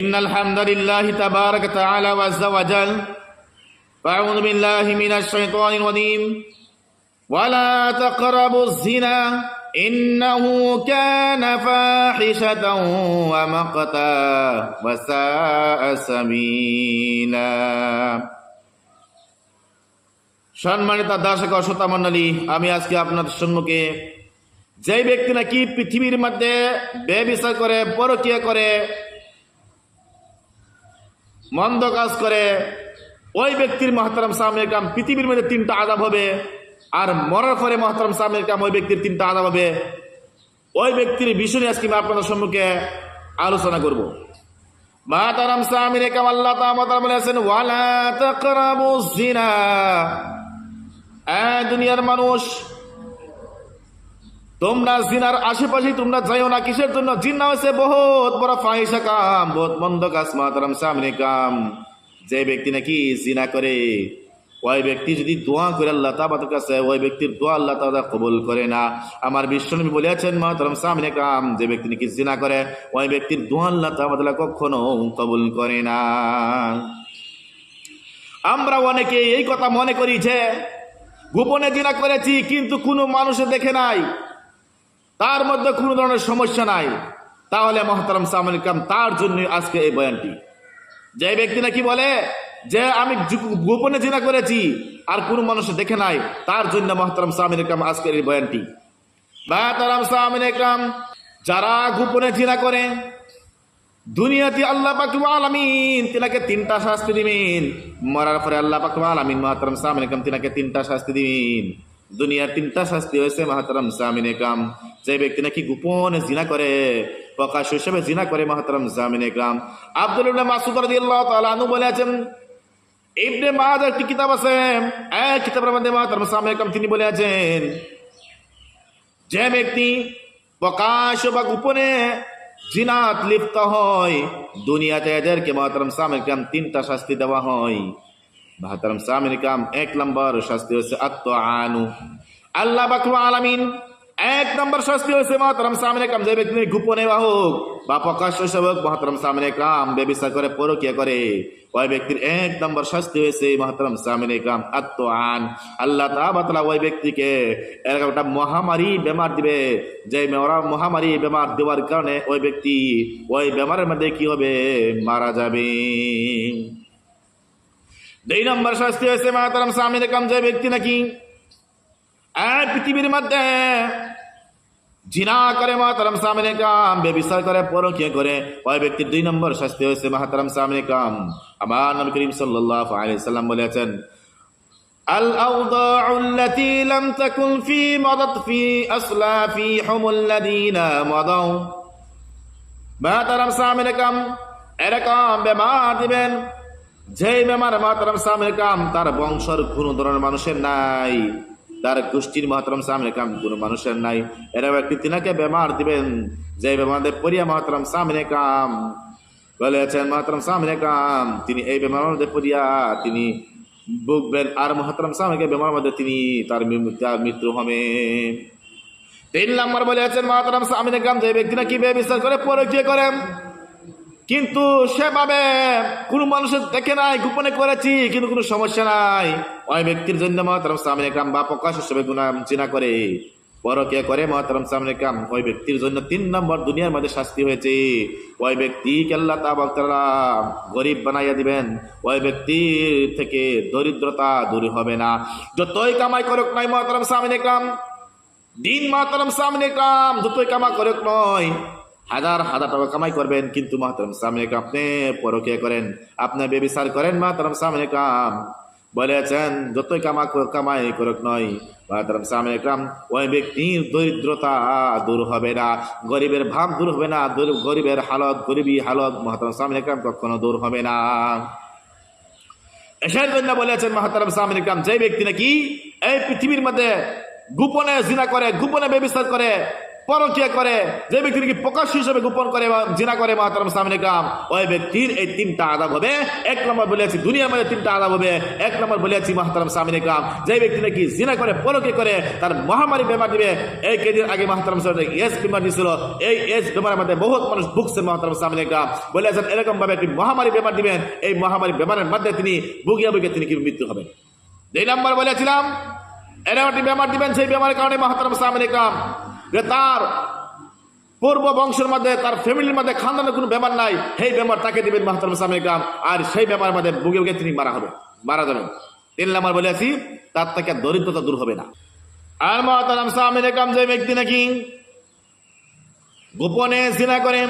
إن الحمد لله تبارك تعالى وعز وجل فأعوذ بالله من الشيطان الرجيم ولا تقربوا الزنا إنه كان فاحشة ومقتا وساء سبيلا সম্মানিত দর্শক ও শ্রোতা মণ্ডলী আমি আজকে আপনাদের সম্মুখে যে ব্যক্তি নাকি পৃথিবীর মধ্যে ব্যবচার করে পরকিয়া করে মন্দ কাজ করে, ওই ব্যক্তির মহাতারাম সামনের কাম পৃথিবীর মধ্যে তিনটা আদাব হবে, আর মরার পরে মহাতারাম সামনের কাম ওই ব্যক্তির তিনটা আদাব হবে। ওই ব্যক্তির বিষয় আজকে আমি আপনাদের সম্মুখে আলোচনা করব। মাতারাম সামিনে কাম আল্লাহ তাআলা বলেছেন, ওয়ালা তাকরাবুজ জিনা দুনিয়ার মানুষ তোমরা জিনার আশেপাশে তোমরা যাইও না, কিসের জন্য? জিন্না হয়েছে বহুত বড় ফাহিসা কাম, বহুত মন্দ কাজ, মাতারাম সামনে কাম। যে ব্যক্তি নাকি জিনা করে, ওই ব্যক্তি যদি দোয়া করে, আল্লাহ তাবাদের কাছে ওই ব্যক্তির দোয়া আল্লাহ তাআলা কবুল করে না। আমার বিশ্বনবী বলেছেন, মাতারাম সামনে কাম, যে ব্যক্তি নাকি জিনা করে, ওই ব্যক্তির দোয়া আল্লাহ তাবাদা কখনো কবুল করে না। আমরা অনেকে এই কথা মনে করি যে, গোপনে জিনা করেছি, কিন্তু কোনো মানুষে দেখে নাই। তার মধ্যে কোনো ধরনের সমস্যা নাই। তাহলে মহতারাম সামল কাম তার জন্য আজকে এই বয়ানটি। যে ব্যক্তি নাকি বলে যে আমি গোপনে জিনা করেছি আর কোনো মানুষ দেখে নাই, তার জন্য মহতারাম সামিন কাম আজকের এই বয়ানটি। মহতারাম সামিন কাম যারা গোপনে জিনা করে, দুনিয়াতে আল্লাহ পাক আলামিন তিনাকে তিনটা শাস্তি দিবেন। মরার পরে আল্লাহ পাক আলামিন মাহতারাম সামিন কাম তিনাকে তিনটা শাস্তি দিবেন। দুনিয়ার তিনটা শাস্তি হয়েছে, মাহতারাম সামিন কাম। যে ব্যক্তি নাকি গোপনে জিনা করে, প্রকাশ হিসেবে জিনা করে, মাহতারাম সামিন কাম। আব্দুল ইবনে মাসুদ রাদিয়াল্লাহু তাআলা আনহু বলেছেন, ইবনে মাদ একটি কিতাব আছে? এক কিতাবের মধ্যে মাহতারাম সামিন কাম তিনি বলেছেন, যে ব্যক্তি প্রকাশ বা গোপনে জিনাত লিপ্ত হয়, দুনিয়াতে এদেরকে মহাতারাম সামির কাম তিনটা শাস্তি দেওয়া হয়। মহাতারাম সামির কাম এক নম্বর শাস্তি হচ্ছে আত্ম আনু আল্লাহ বাকু আলামিন এক নম্বর শাস্তি হয়েছে মহাতারাম সামনে কাম যে ব্যক্তি গোপনে বা হোক বা প্রকাশ্য হিসেবে হোক মহাতারাম সামনে কাম ব্যবস্থা করে, পরকিয়া করে, ওই ব্যক্তির এক নম্বর শাস্তি হয়েছে মহাতারাম সামনে কাম আত্ম আন আল্লাহ তাবাতলা ওই ব্যক্তিকে এরকম একটা মহামারী বেমার দিবে। যে মহামারী বেমার দেওয়ার কারণে ওই ব্যক্তি ওই বেমারের মধ্যে কি হবে? মারা যাবে। দুই নম্বর শাস্তি হয়েছে মহাতারাম সামনে কাম যে ব্যক্তি নাকি এই পৃথিবীর মধ্যে জিনা করে মহাতারাম সামনে কাম বেবিচার করে পরকিয়া করে ওই ব্যক্তির দুই নম্বর শাস্তি হয়েছে মহাতারাম সামনে কাম আমার নবী করিম সাল্লাল্লাহু আলাইহি সাল্লাম বলেছেন الأوضاع التي لم تكن في مضت في أسلافهم الذين مضوا মহাতারাম সামনে কাম এরকম বেমার দিবেন যে বেমার মহাতারাম সামনে কাম, তার বংশর কোনো ধরনের মানুষের নাই। তার গোষ্ঠীর মহাতারাম সামনে কাম কোনো মানুষের নাই। এরকম একটি তিনাকে বেমার দিবেন। যে বেমারদের পরিয়া মহাতারাম সামনে কাম, বলেছেন মহাতারাম সামনে কাম, তিনি এই বেমার মধ্যে পড়িয়া তিনি ভুগবেন আর মহাতারাম সামনে বেমার মধ্যে তিনি তার মৃত্যু- হবে। তিন নম্বর বলে আছেন মহাতারাম সামনে কাম যে ব্যক্তি নাকি ব্যবচার করে পরকিয়া করেন। কিন্তু সেভাবে কোনো মানুষের দেখে নাই, গোপনে করেছি, কিন্তু কোনো সমস্যা নাই। ওই ব্যক্তির জন্য মহাতারাম সামনে কাম বা প্রকাশ হিসেবে গুণা চিনা করে। পরকিয়া করে মহাতারাম সামনে কাম ওই ব্যক্তির জন্য তিন নম্বর দুনিয়ার মধ্যে শাস্তি হয়েছে। ওই ব্যক্তি কেল্লা তা বক্তারা গরিব বানাইয়া দিবেন। ওই ব্যক্তির থেকে দরিদ্রতা দূর হবে না। যতই কামাই করুক নাই মহাতারাম সামনে কাম দিন মাতারাম সামনে কাম যতই কামা করে নয় হাজার হাজার টাকা কামাই করবেন, কিন্তু মাতারাম সামনে আপনি পরকে করেন। আপনি বেবিচার করেন মাতারাম সামনে কাম বলেছেন, যতই কামা কামাই করুক নয়। মাতারাম সামনে কাম ওই ব্যক্তির দরিদ্রতা দূর হবে না, গরিবের ভাব দূর হবে না গরিবের হালত, গরিবী হালত মহাতারাম সামনে কাম কখনো দূর হবে না। এসের জন্য বলেছেন মহাতারাম সামিন কাম যে ব্যক্তি নাকি এই পৃথিবীর মধ্যে গোপনে জিনা করে, গোপনে ব্যবস্থা করে পরকিয়া করে, যে ব্যক্তি নাকি প্রকাশ্য হিসেবে গোপন করে বা জিনা করে মহাতারাম সামনে কাম ওই ব্যক্তির এই তিনটা আদাব হবে। এক নম্বর বলেছি দুনিয়ার মধ্যে তিনটা আদাব হবে। এক নম্বর বলেছি মহাতারাম সামনে কাম যে ব্যক্তি নাকি জিনা করে পরকে করে, তার মহামারী বেমার দিবে। এই কেদিন আগে মহাতারাম সামনে এস বেমার দিয়েছিল এই এস বেমারের মধ্যে বহুত মানুষ ভুগছে মহাতারাম সামনে কাম বলেছেন এরকম ভাবে একটি মহামারী বেমার দিবেন। এই মহামারী বেমারের মধ্যে তিনি বুগিয়া বুগিয়ে তিনি কি মৃত্যু হবেন। দুই নম্বর বলেছিলাম এরকম একটি বেমার দিবেন, সেই বেমারের কারণে মহাতারাম সামনে কাম যে তার পূর্ব বংশের মধ্যে, তার ফ্যামিলির মধ্যে খানদানের কোনো ব্যাপার নাই, সেই ব্যাপার তাকে দিবেন মাহতারাম সামনে কাম আর সেই ব্যাপার মধ্যে বুকে বুকে তিনি মারা হবে, মারা যাবেন। তিন নাম্বার বলে আছি, তার থেকে দরিদ্রতা দূর হবে না। আর মহাতারাম সামনে কাম যে ব্যক্তি নাকি, গোপনে জিনা করেন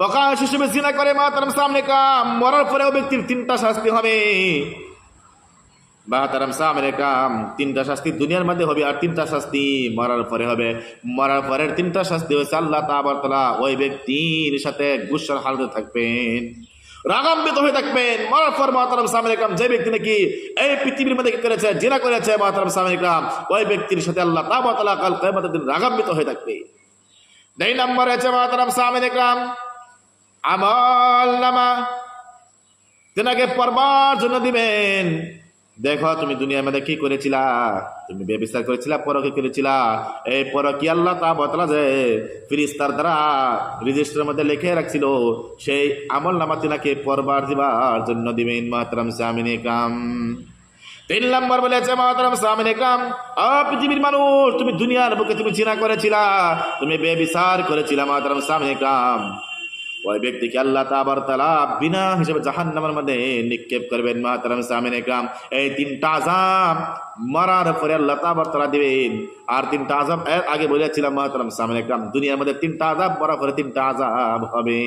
প্রকাশ হিসেবে জিনা করে মহাতারাম সামনে কাম মরার পরেও ব্যক্তির তিনটা শাস্তি হবে। বাহাতারাম সামনে কাম, তিনটা শাস্তি দুনিয়ার মধ্যে হবে আর তিনটা শাস্তি মরার পরে হবে। মরার পরের তিনটা শাস্তি হয়েছে আল্লাহ তাবরতলা ওই ব্যক্তির সাথে গুসার হালতে থাকবেন রাগাম্বিত হয়ে থাকবেন। মরার পর মহাতারাম কাম, যে ব্যক্তি নাকি এই পৃথিবীর মধ্যে কি করেছে, জেনা করেছে মহাতারাম কাম, ওই ব্যক্তির সাথে আল্লাহ তাবরতলা কাল কেমতের দিন রাগাম্বিত হয়ে থাকবে। দুই নম্বর আছে মহাতারাম সামনে কাম, আমল নামা। তেনাকে পরবার জন্য দিবেন দেখো, তুমি দুনিয়ার মধ্যে কি করেছিলা? তুমি ব্যবস্থা করেছিলা, পরকে করেছিলা। এই পর কি আল্লাহ তা বতলা যে ফিরিস্তার দ্বারা রেজিস্টারের মধ্যে লিখে রাখছিল। সেই আমল নামা তিনাকে পরবার দিবার জন্য দিবেন মাতরাম সামিনে কাম তিন নম্বর বলেছে, মাতরাম সামিনে কাম পৃথিবীর মানুষ, তুমি দুনিয়ার বুকে তুমি চিনা করেছিলা, তুমি বেবিচার করেছিলা, মাতরাম সামিনে কাম ওই ব্যক্তিকে আল্লাহ তাবার তালা বিনা হিসেবে জাহান নামের মধ্যে নিক্ষেপ করবেন মাতারাম সামিন একরাম এই তিনটা আজাম মরার পরে আল্লাহ তাবার তালা দিবেন আর তিনটা আজাব এর আগে বলেছিলাম মাতারাম সামিন একরাম দুনিয়ার মধ্যে তিনটা আজাব মরার পরে তিনটা আজাব হবে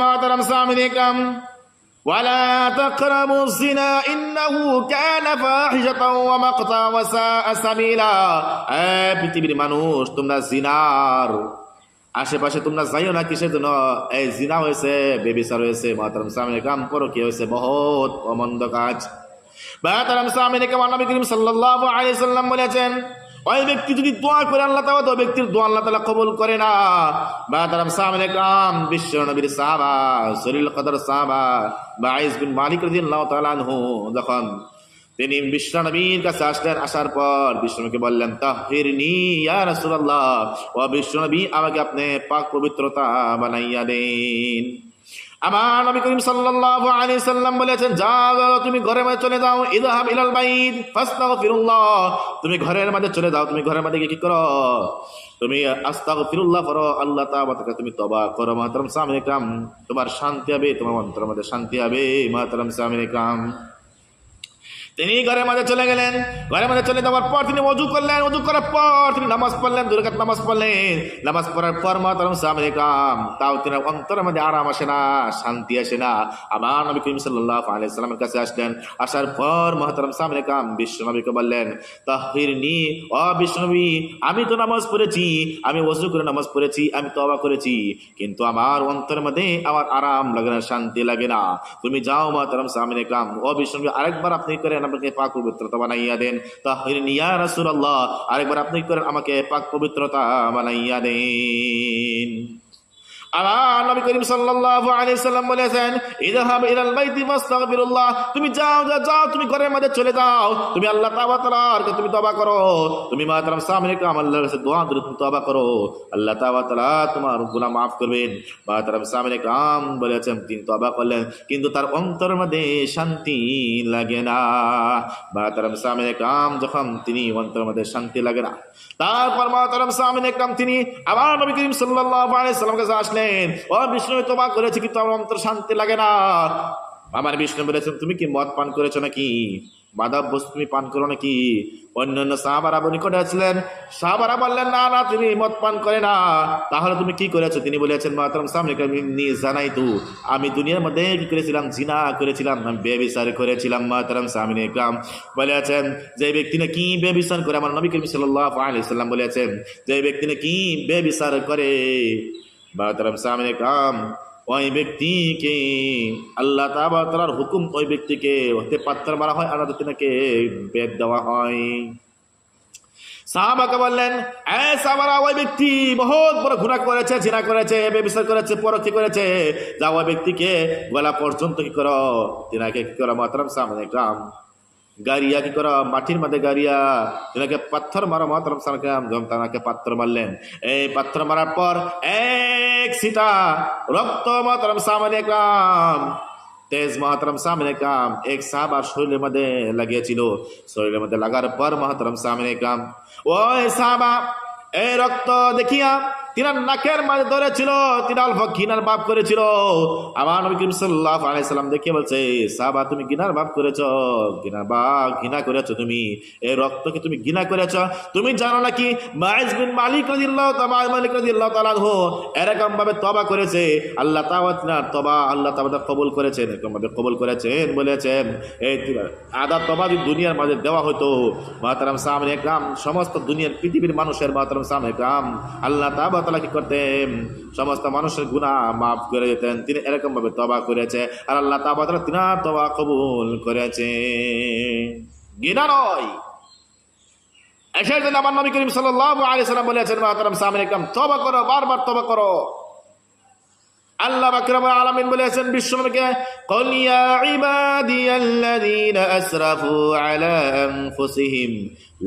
মাতারাম সামিন একরাম ولا تقربوا الزنا إنه كان فاحشة ومقتا وساء سبيلا এ পৃথিবীর মানুষ তোমরা জিনার আশেপাশে তোমরা যাইও না কিসের জন্য? এই জিনা হয়েছে, বেবিচার হয়েছে মাতারাম সামনে কাম করো, কি হয়েছে? বহুত অমন্দ কাজ। মাতারাম সামনে কাম নবী করিম সাল্লাল্লাহু আলাইহি সাল্লাম বলেছেন, ওই ব্যক্তি যদি দোয়া করে আল্লাহ তাআলা, তো ব্যক্তির দোয়া আল্লাহ তাআলা কবুল করে না। মাতারাম সামনে কাম, বিশ্ব নবীর সাহাবা সরিল কদর সাহাবা বাইস বিন মালিক রাদিয়াল্লাহু তাআলা আনহু, যখন তিনি বিশ্বনবীর কাছে আসলেন, আসার পর বিষ্ণুকে বললেন তাহির ইয়া রাসূলুল্লাহ, ও বিশ্বনবী আমাকে আপনি পাক পবিত্রতা বানাইয়া দেন। আমার নবী করিম সাল্লাল্লাহু আলাইহি সাল্লাম বলেছেন, যাও, তুমি ঘরের মধ্যে চলে যাও, ইযহাব ইলাল বাইত, ফাস্তাগফিরুল্লাহ। তুমি ঘরের মধ্যে চলে যাও, তুমি ঘরের মধ্যে কি করো? তুমি আস্তাগফিরুল্লাহ করো, আল্লাহ তাআলা তুমি তওবা করো, মাহতারাম সামনে কাম তোমার শান্তি হবে, তোমার অন্তরের মধ্যে শান্তি হবে, মাহতারাম সামনে কাম তিনি ঘরের মাঝে চলে গেলেন। ঘরের মাঝে চলে যাওয়ার পর তিনি অজু করলেন। অজু করার পর তিনি নামাজ পড়লেন দুর্গাত নামাজ পড়লেন। নামাজ পড়ার পর মাতারম সামনে কাম তাও তিনি অন্তরের মধ্যে আরাম আসে না, শান্তি আসে না। আমার নবী করিম সাল্লাহ আলি সাল্লামের কাছে আসলেন। আসার পর মহাতারম সামনে কাম বিশ্ব বললেন তাহির নি, অ বিশ্বনবী, আমি তো নামাজ পড়েছি, আমি অজু করে নামাজ পড়েছি, আমি তবা করেছি। কিন্তু আমার অন্তরের মধ্যে আমার আরাম লাগে না, শান্তি লাগে না। তুমি যাও সামনে কাম ও বিশ্বনবী, আরেকবার আপনি করেন আমাকে পাক পবিত্রতা বানাইয়া দেন। তাহির নিয়া রাসূলুল্লাহ, আরেকবার আপনি করেন আমাকে পাক পবিত্রতা বানাইয়া দেন। তিনি করলেন, কিন্তু তার অন্তর মধ্যে শান্তি লাগে না। মাতরম সামনে কাম যখন তিনি অন্তর মধ্যে শান্তি লাগে না, তারপর মাতরম সামনে কাম তিনি আবার নবী করিম সাল্লাল্লাহু আলাইহি কাছে আসলেন ও বিষ্ণু তোমা করেছি, কিন্তু আমার অন্তর শান্তি লাগে না। আমার বিষ্ণু বলেছেন, তুমি কি মদ পান করেছ নাকি? মাদক বস্তু তুমি পান করো নাকি? অন্যান্য সাহাবারা নিকটে আছিলেন সাহাবারা বললেন, না না তুমি মদ পান করে না। তাহলে তুমি কি করেছ? তিনি বলেছেন, মাতরম, সামনে জানাই তু, আমি দুনিয়ার মধ্যে কি করেছিলাম? জিনা করেছিলাম বেবিচার করেছিলাম, মাতরম, সামনে কাম বলেছেন, যে ব্যক্তি না কি বেবিচার করে, আমার নবী করিম সাল্লাল্লাহু আলাইহি সাল্লাম বলেছেন, যে ব্যক্তি না কি বেবিচার করে মাতরম সামনে কাম। ওই ব্যক্তিকে, আল্লাহ তালার হুকুম ওই ব্যক্তিকে হতে পাত্র মারা হয় আর তিনাকে বেদ দেওয়া হয়। সাহাবাকে বললেন সাহাবারা, ওই ব্যক্তি বহুত বড় গুনাহ করেছে, জিনা করেছে, বেবিচার করেছে পরকি করেছে। যা ওই ব্যক্তিকে গলা পর্যন্ত কি করো? তিনাকে কি করো মাতরাম সামনে গ্রাম গাড়িয়া কি করো? মাটির মধ্যে গাড়িয়া। তিনাকে পাথর মারো মাতরম সালাম তাকে পাথর মারলেন। এই পাথর মারার পর এক সিটা রক্ত মাতরম সামনে কাম তেজ মহাতরম সামনে কাম এক সাহাবার শরীরের মধ্যে লাগিয়েছিল। শরীরের মধ্যে লাগার পর মহাতরম সামনে কাম ওই সাহাবা, এই রক্ত দেখিয়া তিনার নাকের মাঝে ধরেছিল তিন অল্প ঘৃণার ভাব করেছিল। আমার নবী করিম সাল্লাহ আলাইসাল্লাম দেখিয়ে বলছে, সাহাবা, তুমি ঘৃণার ভাব করেছ? ঘৃণার বা ঘৃণা করেছ তুমি? এই রক্তকে তুমি ঘৃণা করেছ? তুমি জানো নাকি মাইজ বিন মালিক রাদিয়াল্লাহু তাআলা মালিক আনহু এরকম ভাবে তবা করেছে। আল্লাহ তাআলা তিনার তবা আল্লাহ তাআলা কবুল করেছেন এরকম ভাবে কবুল করেছেন, বলেছেন। এই আদা তবা যদি দুনিয়ার মাঝে দেওয়া হতো মাতারাম সামনে একরাম, সমস্ত দুনিয়ার পৃথিবীর মানুষের মাতারাম সামনে একরাম, আল্লাহ তাআলা তাআলা কি করতেন সমস্ত মানুষের গুণা মাফ করে দিতেন। তিনি এরকম ভাবে তবা করেছে আর আল্লাহ তাআলা তিনার তবা কবুল করেছে। গিনা নয়। এসে আমার নবী করিম সাল্লাহ আলাইহি সাল্লাম বলেছেন, মাহতারাম সামনে তবা করো, বারবার তবা করো। আল্লাহ বাকরামুল আলামিন বলেছেন বিশ্বনবীকে, কল ইয়া ইবাদিয়াল্লাযীনা আসরাফু আলা আনফুসিহিম,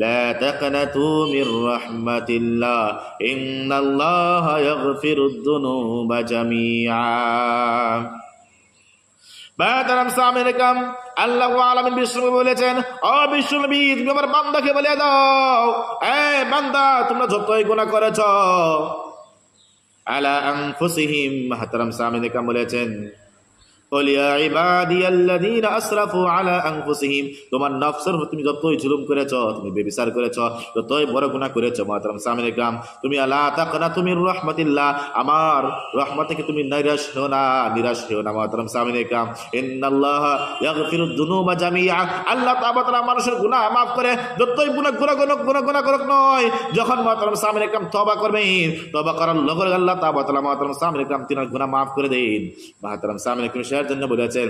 লা তাকনাতু মির রাহমাতিল্লাহ, ইন্নাল্লাহা ইয়াগফিরুদ যুনুবা জামিআ। বাদারাম সামেরকাম আল্লাহ আলামিন বিষ্ণু বলেছেন, ও বিষ্ণুবী তুমি আমার বান্দাকে বলে দাও, এ বান্দা, তোমরা যতই গুনাহ করেছ আলা আনফুসিহিম হাতারাম সামিরকাম বলেছেন যতই যুনুবা আল্লাহ মানুষের করে যখন মাতরম সামনে গ্রাম করবেন করার লগে আল্লাহ তাআলা মাতরম সামনে করে দেন। মাতরম সামনে শেয়ার জন্য বলেছেন,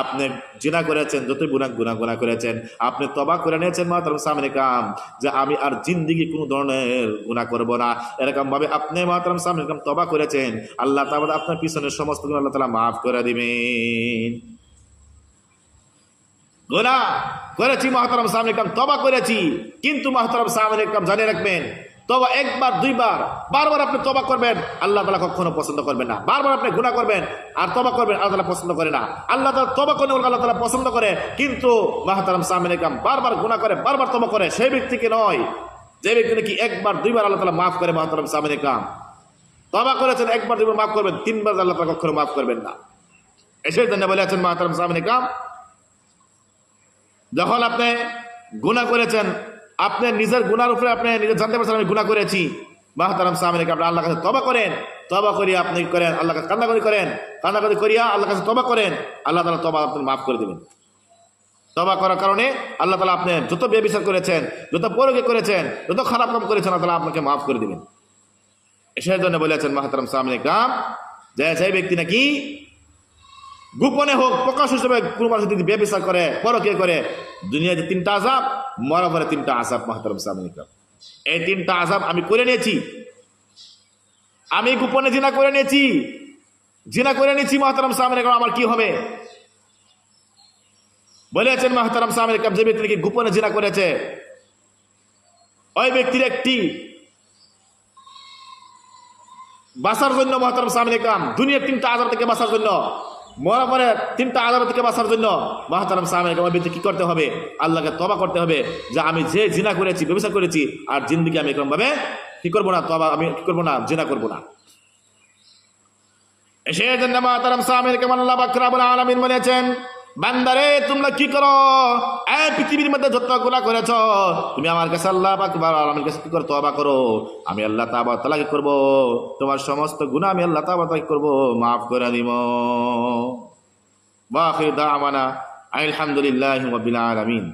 আপনি জিনা করেছেন, যতই গুণা গুণা গুণা করেছেন, আপনি তবা করে নিয়েছেন মাতরম সামনে কাম, যে আমি আর জিন্দিগি কোনো ধরনের গুণা করব না। এরকম ভাবে আপনি মাতরম সামনে কাম তবা করেছেন, আল্লাহ তাআলা আপনার পিছনের সমস্ত গুণ আল্লাহ তাআলা মাফ করে দিবেন। গোনা করেছি মহাতরম সামনে কাম তবা করেছি, কিন্তু মহাতরম সামনে কাম জানিয়ে রাখবেন তবা একবার, দুইবার, বারবার আপনি তবা করবেন, আল্লাহ তালা কখনো পছন্দ করবেন না। বারবার আপনি গুণা করবেন, আর তবা করবেন, আল্লাহ তালা পছন্দ করে না। আল্লাহ তালা তবা করলে আল্লাহ তালা পছন্দ করে, কিন্তু মাহাতারাম সামিনে কাম বারবার গুণা করে, বারবার তবা করে, সেই ব্যক্তিকে নয়, যে ব্যক্তি নাকি একবার, দুইবার আল্লাহ তালা মাফ করে মাহাতারাম সামিনে কাম তবা করেছেন, একবার, দুইবার মাফ করবেন, তিনবার আল্লাহ তালা কখনো মাফ করবেন না। এসে জন্য বলে আছেন মাহাতারাম সামিনে কাম যখন আপনি গুণা করেছেন আপনি নিজের গুনার উপরে আপনি নিজে জানতে পারছেন, আমি গুণা করেছি। মাহতারাম সামিনকে আপনি আল্লাহ কাছে তবা করেন। তবা করিয়া আপনি করেন আল্লাহ কাছে কান্নাকারি করেন। কান্নাকারি করিয়া আল্লাহ কাছে তবা করেন। আল্লাহ তালা তবা আপনি মাফ করে দেবেন। তবা করার কারণে আল্লাহ তালা আপনি যত বেবিচার করেছেন, যত পরকে করেছেন, যত খারাপ কাম করেছেন, আল্লাহ তালা আপনাকে মাফ করে দেবেন। এসের জন্য বলেছেন মাহতারাম সামনে কাম যে সেই ব্যক্তি নাকি গোপনে হোক, প্রকাশ হিসেবে কোনো মানুষ যদি ব্যবসা করে পরকে করে দুনিয়াতে তিনটা আজাব মরা পরে তিনটা আজাব মাহতারম সামিনিকাম এই তিনটা আজাব আমি করে নিয়েছি। আমি গোপনে জিনা করে নিয়েছি। জিনা করে নিয়েছি মাহতারাম সামিনিকাম আমার কি হবে? বলেছেন মাহতারাম সামিনিকাম যে ব্যক্তি নাকি গোপনে জিনা করেছে। ওই ব্যক্তির একটি বাঁচার জন্য মহাতারাম সামিনিকাম দুনিয়ার তিনটা আজাব থেকে বাঁচার জন্য। মরা পরে তিনটা আদালত থেকে বাঁচার জন্য মহাতারাম সাহামের ব্যক্তি কি করতে হবে? আল্লাহকে তবা করতে হবে, যে আমি যে জিনা করেছি, ব্যবসা করেছি, আর জিন্দিকে আমি এরকমভাবে কি করব না তবা আমি কি করব না, জিনা করব না। সেই জন্য মহাতারাম কেমন আল্লাহ বাকরাবুল আলমিন বলেছেন বান্দারে, তোমরা কি করো? এই পৃথিবীর মধ্যে যত গুণা করেছ, তুমি আমার কাছে আল্লাহ পাক আমার কাছে কি করো? তবা করো। আমি আল্লাহ তাবা তালা কি করব। তোমার সমস্ত গুণা আমি আল্লাহ তাবা তালা কি করব। মাফ করে দিব। বা আমানা আলহামদুলিল্লাহ আলমিন।